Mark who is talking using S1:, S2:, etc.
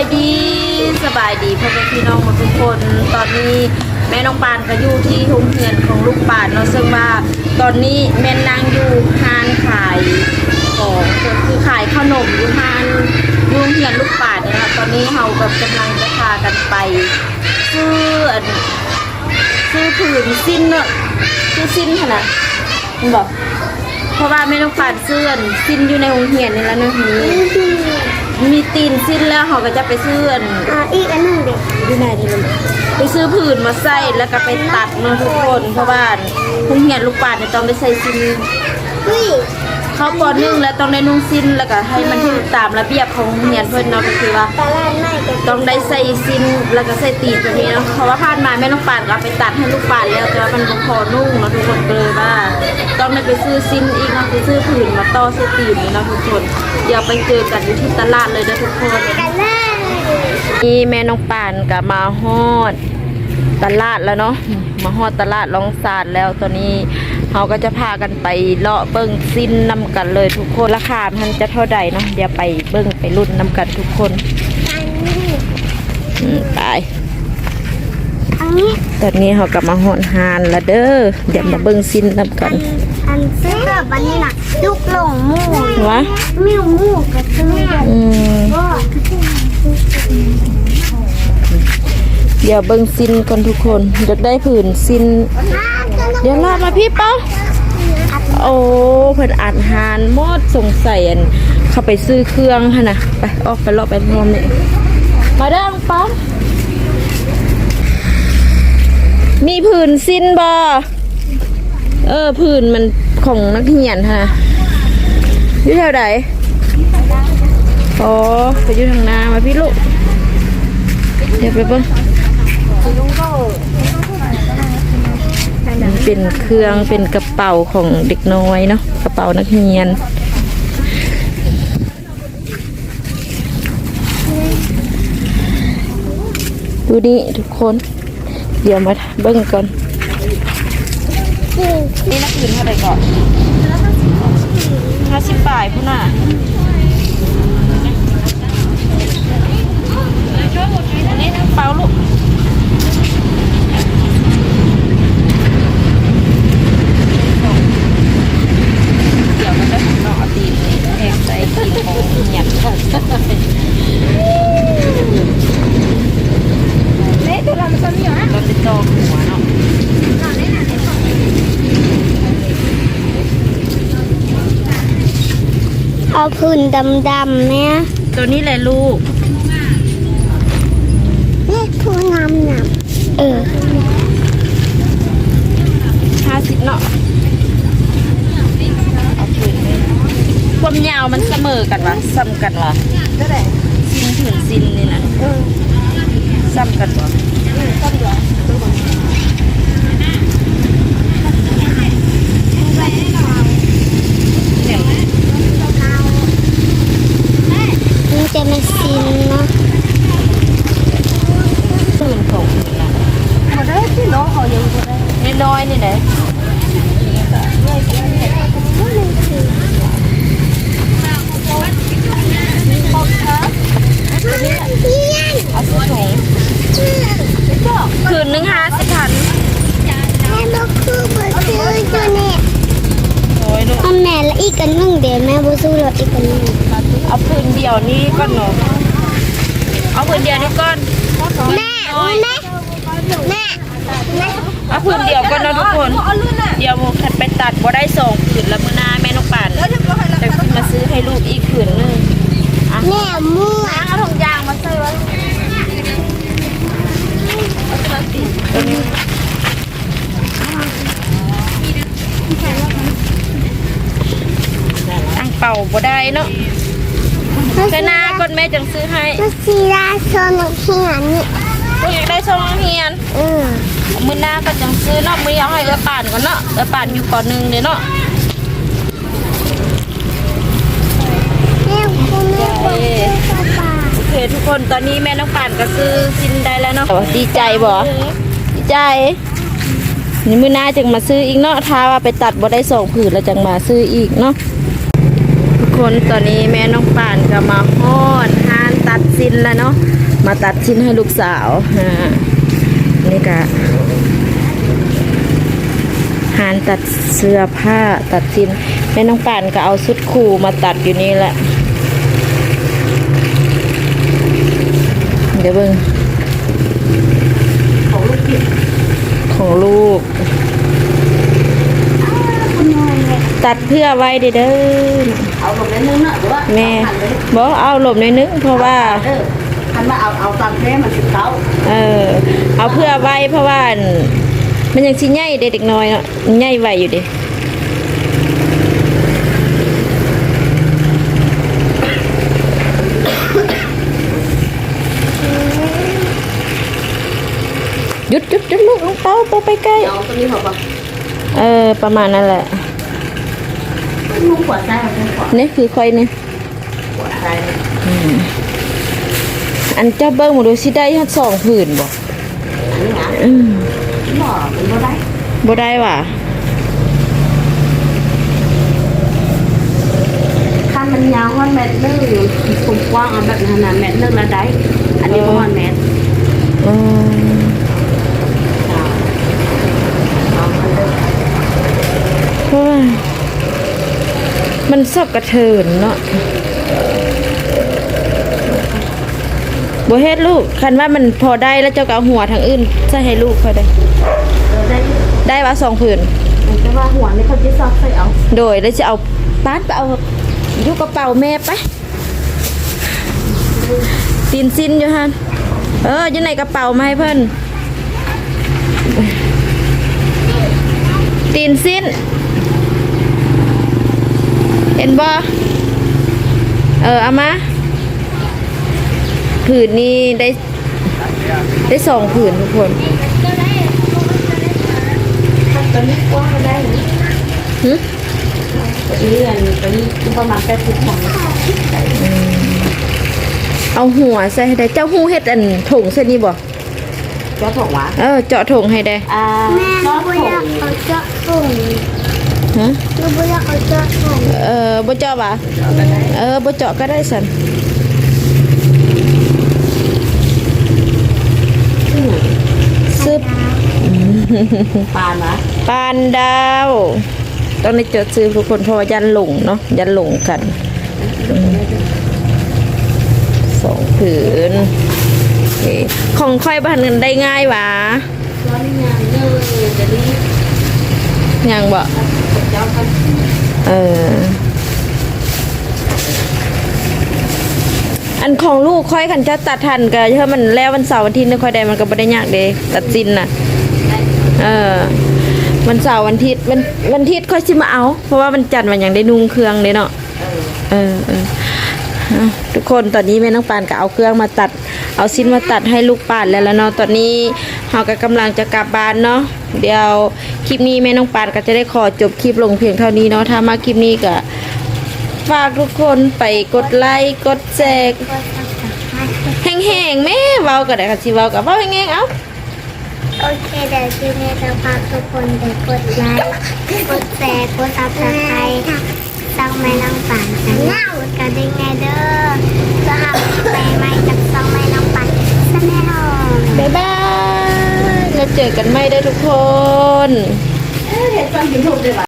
S1: ายดีสบายดีพ่อแม่พี่น้องทุกคน ตอนนี้แม่น้องปานก็อยู่ที่โรงเรียนของลูกปานเนาะซึ่งว่าตอนนี้แม่นางอยู่ห้านขายของคือขายขนมอยู่ห้านยู่โรงเรียนลูกปานเนี่ยนะตอนนี้เราแบบกำลังจะพากันไปซื้อซื้อผืนสิ้นเนาะซื้อสิ้นขนาดมันบอกเพราะว่าแม่น้องปานซื้อนสิ้นอยู่ในโรงเรียนนี่แล้วเนาะมี มีตีนสิ้นแล้วเขาก็จะไปซื้ออัน
S2: อ่าอีกอันหนึ่งเด็ก
S1: ที่ไหนดีเลยไปซื้อผืนมาใส่แล้วก็ไปตัดเนาะทุกคนเพราะว่าคุณเหียนลูกปาดเนี่ยต้องได้ใส่สิ้น
S2: เฮ้ย
S1: เข้าปอนึ่งแล้วต้องได้นุ่งสิ้นแล้วก็ให้มันถูกตามระเบียบของโรงเหียนเพื่อนเนาะก็คือว่า
S2: ตลาดไม่ก็
S1: ต้องได้ใส่สิ้นแล้วก็ใส่ตีนแบบนี้เนาะเพราะว่าผ่านมาแม่ลูกปาดก็เอาไปตัดให้ลูกปาดแล้วแต่ว่ามันบ่พอนุ่งเนาะทุกคนก็เลยว่า ต้องได้ไปซื้อสิ้นอีกเนาะไปซื้อผืนมาต่อใส่ตีนนี่เนาะทุกคนเดี๋ยวไปเจอกันอยู่ที่ตลาดเลยนะทุกคน
S2: กันเลย
S1: นี่แม่น้องปานกับมาฮอดตลาดแล้วเนาะมาฮอดตลาดลองซานแล้วตอนนี้ เราก็จะพากันไปเลาะเบิ้งสิ้นนำกันเลยทุกคนราคามันจะเท่าใดเนาะเดี๋ยวไปเบิ้งไปรุ่นนำกันทุกคน
S2: อันนี้
S1: อืมไป
S2: อันนี้
S1: ตอนนี้เรากลับมาฮอดฮานละเด้อเดี๋ยวมาเบิ้งสิ้นนำกัน
S2: อันซื้อแบบอันนี้น่ะลูกหลงหมู
S1: วะ
S2: มิวหมูกับซื้อแบบ
S1: อืม
S2: ว่า
S1: เดี๋ยวเบิ้งสิ้นกันทุกคนจะได้ผืนสิ้น เดี๋ยวรอมาพี่เป้าโอ้เพิ่นอัดหานหมดสงสัยอันเข้าไปซื้อเครื่องหั่นน่ะไปออกไปรอบไปร้อมนี่มาเด้งป้อมมีผื่นสิ้นบ่เออผื่นมันของนักเรียนฮะอยู่แถวไหนอ๋อไปอยู่ทางนามาพี่ลูกเดี๋ยวไปเบิ่งมัน เป็นเครื่องเป็นกระเป๋าของเด็กน้อยเนาะกระเป๋านักเรียนดูนี่ทุกคน เดี๋ยวมาเบิ่งก่อนนี่นักอื่นเท่าไหร่ก่อนห้าสิบบาทพุ่นน่ะนี่ทั้งเปล่าลูกเดี๋ยวมันจะหน่อตีนแหกใจตีนของหยันค่ะ
S2: เละตัวเรามันจะมีเหรอ
S1: เราจะจองหัวเนาะ
S2: เอาพื้นดำๆเนี่ย
S1: ตัวนี้แหละลูก
S2: เลขผู้นำน่ะเออ
S1: ห้าสิบเนาะเอาคืนเลยความยาวมันเสมอกันวะซ้ำกันวะ
S2: ก็ได้
S1: ซินถึงซินนี่นะ
S2: เออ
S1: ซ้ำกันวะ
S2: ก็เหลือ
S1: เนี่ย
S2: นี่จะมาซินเนาะ
S1: คืนของคืนนะ
S2: หมดได้ที่น้องเขายังหมด ได้
S1: น้อยๆนี่ไหนเอาซื้อถุงคืนหนึ่งห้าสิบพัน
S2: แม่บอกคือบ่ซื้อตัวเนี่ย
S1: โอ้ยลูก
S2: เอาแม่ละอีกกันนึงเดี๋ยวแม่บ่ซื้อแล้วอีกกันนึง
S1: เอาคืนเดียวนี่ก่อนเนาะเอาคืนเดียวนี่ก่อน
S2: แม่แม่แม่แม่
S1: เอาผืนเดียวกันนะทุกคน เดี๋ยวโมคัดไปตัดบ่ได้สองผืนแล้วมื้อหน้าแม่นกป่านจะขึ้นมาซื้อให้ลูกอีกผืนหนึงอะ
S2: แม่มั่ว
S1: เอาถุงยางมาใส่ไว้ตัวนี้ตั้งเป่าบ่ได้เนาะแต่หน้าก่อนแม่จังซื้อให้
S2: ก็ซีราชนเขียนนี่
S1: ลู กอยากได้ช่องเฮียน
S2: เออ
S1: มื้อหน้าก็จังซื้อเนาะมื้อนี้เอาให้เอื้อป่านก่อนเนาะเอื้อป่านอยู่ปหนึ่งเด้เนาะ
S2: แม่คุณแม่บอกซื้อปลา
S1: โอเคทุกคนตอนนี้แม่น้องป่านก็ซื้อสินได้แล้วเนาะดีใจบ่ดีใจนี่มื้อหน้าจึงมาซื้ออีกเนาะถ้าว่าไปตัดบ่ได้สองผืนแล้วจังมาซื้ออีกเนาะทุกคนตอนนี้แม่น้องป่านก็มาฮอดห้านตัดสินชิ้นแล้วเนาะ มาตัดชิ้นให้ลูกสาวอ่านี่ก็หานตัดเสื้อผ้าตัดชิ้นแม่น้องป่านก็เอาชุดคู่มาตัดอยู่นี่แหละ เดี๋ยวเบิ่ง
S3: ของลูกกิน
S1: ของลูก
S3: คุณน้อยแม่
S1: ตัดเพื่อไว้เด้อเด้อ
S3: เอาลงในนึงน่ะหรือว่า
S1: แม่
S3: เอาหันเลย
S1: บอกเอาหลบในอยนึงเพราะว่า
S3: เออ คันมาเอาเอาตามแม่มันสิเขา
S1: เออ เอาเพื่อไว้เพราะว่าอันมันยังสิใหญ่เด็กน้อยเนาะใหญ่ไว้อยู่ดิหยุดหยุดหยุดลูกลูกเต้าตัวไปใกล้
S3: เอาตัวนี้เขาบอก
S1: เออ ประมาณนั้นแหละ
S3: ลุงขวดใจเอาลุงขวด
S1: นี่คือค่อยนี่
S3: ขวดใจ
S1: อั นเจ้าเบิ้งมาดูสิได้ทั้งสองผืนบ่
S3: อันนี้นะ
S1: อืม
S3: หมอเป็นบ่ได้
S1: บ่ได้ว่ะ
S3: คันมันยาวฮอนเม็ดนึงผมกว้างเอาแบบนั้นนะเม็ดนึงละได้อันนี้ประมาณเม็ด
S1: อืม
S3: เอาเอาอันเดิม
S1: เพราะว่ามันซอกกระเทินเนาะ บ่เฮ็ดลูกคันว่ามันพอได้แล้วเจ้าก็เอาหัวทางอื่นใส่ให้ลูกเขาได้
S3: เออได้
S1: ได้ว่าสองผืน
S3: แต่ว่าหัวนี่เขาจะซอกใส่เอา
S1: โดยแล้วจะเอาป้านไปเอาอยู่กระเป๋าแม่ไปตีนซินอยู่ฮันเอออยู่ในกระเป๋ามาให้เพิ่นตีนซินเห็นบ่เออเอามา ผืนนี้ได้ได้สองผืนทุกคน
S3: ตัวนี้กว้างก็ได้นะ
S1: หึ
S3: ตัวนี้อันตัวนี้ประมาณแปดสิบสอง
S1: เอาหัวใส่ให้ได้เจ้าหูเฮ็ดอันถุงเส้นนี้บ่
S3: ก็ถกหวาน
S1: เออเจาะถุงให้ได้
S3: อ่า
S2: แม่
S3: ก็
S2: ไม่
S3: ถ
S2: อยาก
S3: ก
S2: เอาเจาะถุง
S1: ฮะ
S2: หนูไม่อยากเอาเจาะถุง
S1: เออบ่เจาะบ่ะเออบ่เจาะก็ได้สันซึบ
S3: ปานนะ
S1: ปานดาว ต้องได้จดซื้อทุกคนเพราะว่ายันหลงเนาะยันหลงกันสองผืนอของค่อยบ้านกันได้ง่ายวะ
S3: ร้อนงานเนอจะดี
S1: ยังบ่
S3: เจ้ากัน
S1: เอออันของลูกค่อยขันจะตัดทันก็ถ้ามันแล้ววันเสาร์วันทิตย์นี่ค่อยได้มันก็บ่ได้ยากเด้ตัดสินน่ะ เออวันเสาร์วันอาทิตย์วันวันอาทิตย์ค่อยสิมาเอา เพราะว่ามันจัดมันยังได้นุ่งเครื่องเลยเนาะเออเออเอาทุกคนตอนนี้แม่น้องปานก็เอาเครื่องมาตัด เอาสิ้นมาตัดให้ลูกปานแล้วแล้วเนาะตอนนี้เราก็กำลังจะกลับบ้านเนาะเดี๋ยวคลิปนี้แม่น้องปานก็จะได้ขอจบคลิปลงเพียงเท่านี้เนาะถ้ามาคลิปนี้ก็ฝากทุกคนไปกดไลค์กดแชร์แห้งๆแม่เว้าก็ได้ค่ะสิเว้าก็เว้าแห้งๆเอ้า
S2: โอเคเดี๋ยวทีนี้จะพาทุกคนไปกดไลค์กดแชร์กดซับสไครต์ซักแม่ต้องป่นกันกดกระดิ่งไงเด้อเพื่อหาใหม่ๆจากซองไม่ต้องป่นสแนล
S1: บ๊ายบายแล้วเจอกันใหม่ได้ทุกคน
S3: เห็นตอนกินถูกเลยว่ะ